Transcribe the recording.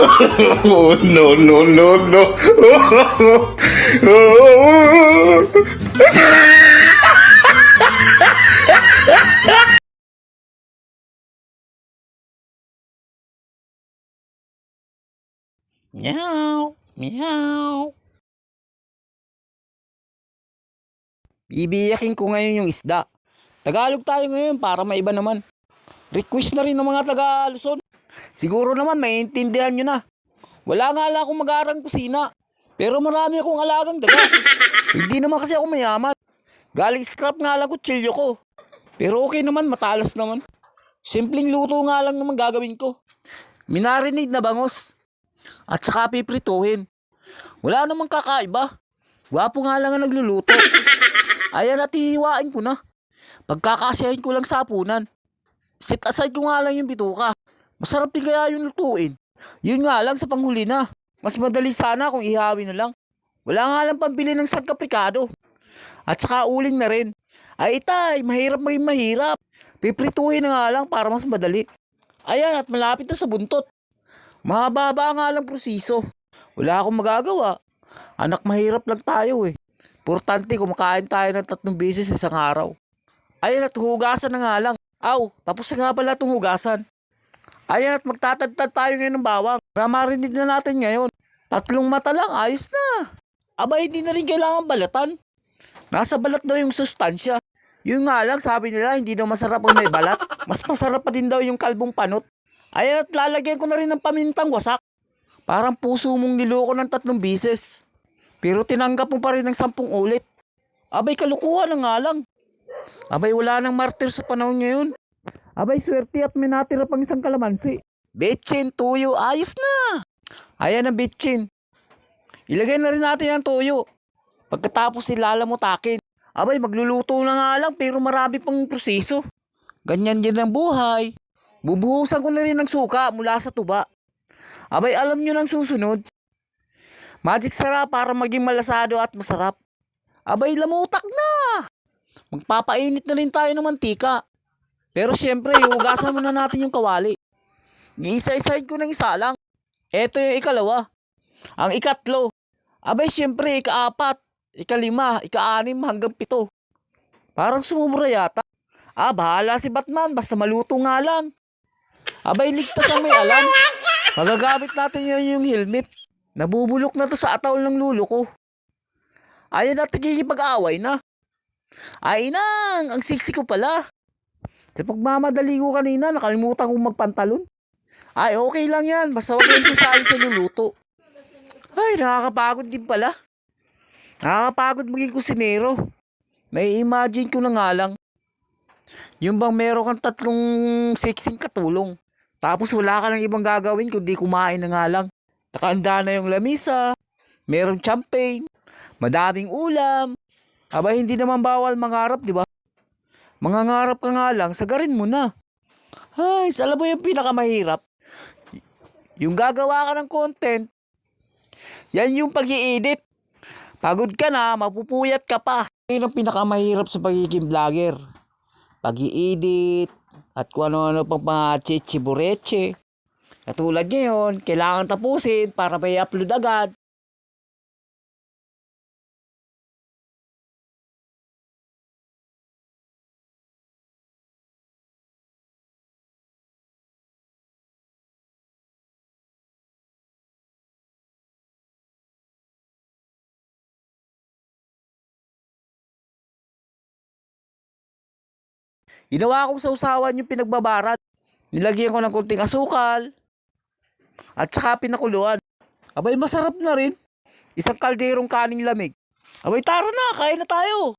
Oh, no, no, no, no. Meow, meow. Bibiyakin ko ngayon yung isda. Tagalog tayo ngayon para maiba naman. Request na rin ng mga taga Luzon. Siguro naman maintindihan nyo na. Wala nga lang akong mag-aarang kusina. Pero marami akong alagang daga. Hindi naman kasi ako mayaman. Galing scrap nga lang kutsilyo ko. Pero okay naman, matalas naman. Simpleng luto nga lang naman gagawin ko. Minarinate na bangos. At saka piprituhin. Wala namang kakaiba. Gwapo nga lang ang nagluluto. Ayan at hihiwain ko na. Pagkakasyahin ko lang sa hapunan. Set aside ko nga lang yung bituka. Masarap din kaya yung lutuin. Yun nga lang sa panghuli na. Mas madali sana kung ihawin na lang. Wala nga lang pambili ng sangkaprikado. At saka uling na rin. Ay itay, mahirap maging mahirap. Piprituhin na nga lang para mas madali. Ayan at malapit na sa buntot. Mahaba nga lang proseso. Wala akong magagawa. Anak mahirap lang tayo eh. Importante kumakain tayo ng tatlong beses sa isang araw. Ayan at hugasan na nga lang. Aw, tapos na nga pala itong hugasan. Ayan at magtatagtad tayo ngayon ng bawang. Namarinig na natin ngayon. Tatlong mata lang, ayos na. Aba, hindi na rin kailangan balatan. Nasa balat daw yung sustansya. Yun nga lang, sabi nila, hindi daw masarap kung may balat. Mas masarap pa din daw yung kalbong panot. Ayan at lalagyan ko na rin ng pamintang wasak. Parang puso mong niloko ng tatlong bises. Pero tinanggap mo pa rin ng sampung ulit. Abay, kalukuhan na nga lang. Abay, wala nang martir sa panahon ngayon. Abay, swerte at may natira pang isang kalamansi. Betchin, tuyo, ayos na. Ayan ang betchin. Ilagay na rin natin ang tuyo. Pagkatapos ilalamutakin. Abay, magluluto na nga lang pero marami pang proseso. Ganyan din ang buhay. Bubuhusan ko na rin ng suka mula sa tuba. Abay, alam nyo ng susunod. Magic sarap para maging malasado at masarap. Abay, lamutak na! Magpapainit na rin tayo ng mantika. Pero siyempre, hugasan muna natin yung kawali. Iisa-isahin ko ng isa lang. Ito yung ikalawa. Ang ikatlo. Abay, siyempre, ikaapat, ikalima, ikaanim hanggang pito. Parang sumubra yata. Ah, bahala si Batman, basta maluto nga lang. Abay, ligtas ang may alam. Magagamit natin yun yung helmet. Nabubulok na to sa ataol ng lulo ko. Ayaw na tigikipag-away na. Ay nang, ang siksi ko pala. Sa pagmamadali ko kanina, nakalimutan kong magpantalon. Ay, okay lang yan. Basta huwag lang sasali sa luluto. Ay, nakakapagod din pala. Nakakapagod maging kusinero. May imagine ko na nga lang. Yung bang meron kang tatlong sexing katulong. Tapos wala ka lang ibang gagawin kundi kumain na nga lang. Nakahanda na yung lamisa. Meron champagne. Madaming ulam. Aba, hindi naman bawal mangarap, di ba? Mangangarap ka nga lang, sagarin mo na. Ay, alam mo yung pinakamahirap? Y- Yung gagawa ka ng content, yan yung pag edit Pagod ka na, mapupuyat ka pa. Yun ang pinakamahirap sa pagiging vlogger. pag edit at kung ano-ano pang mga chichibureche. Katulad ngayon, kailangan tapusin para may upload agad. Ginawa kong sausawan yung pinagbabarat. Nilagyan ko ng kunting asukal. At saka pinakuluan. Abay, masarap na rin. Isang kalderong kaning lamig. Abay, tara na, kain na tayo.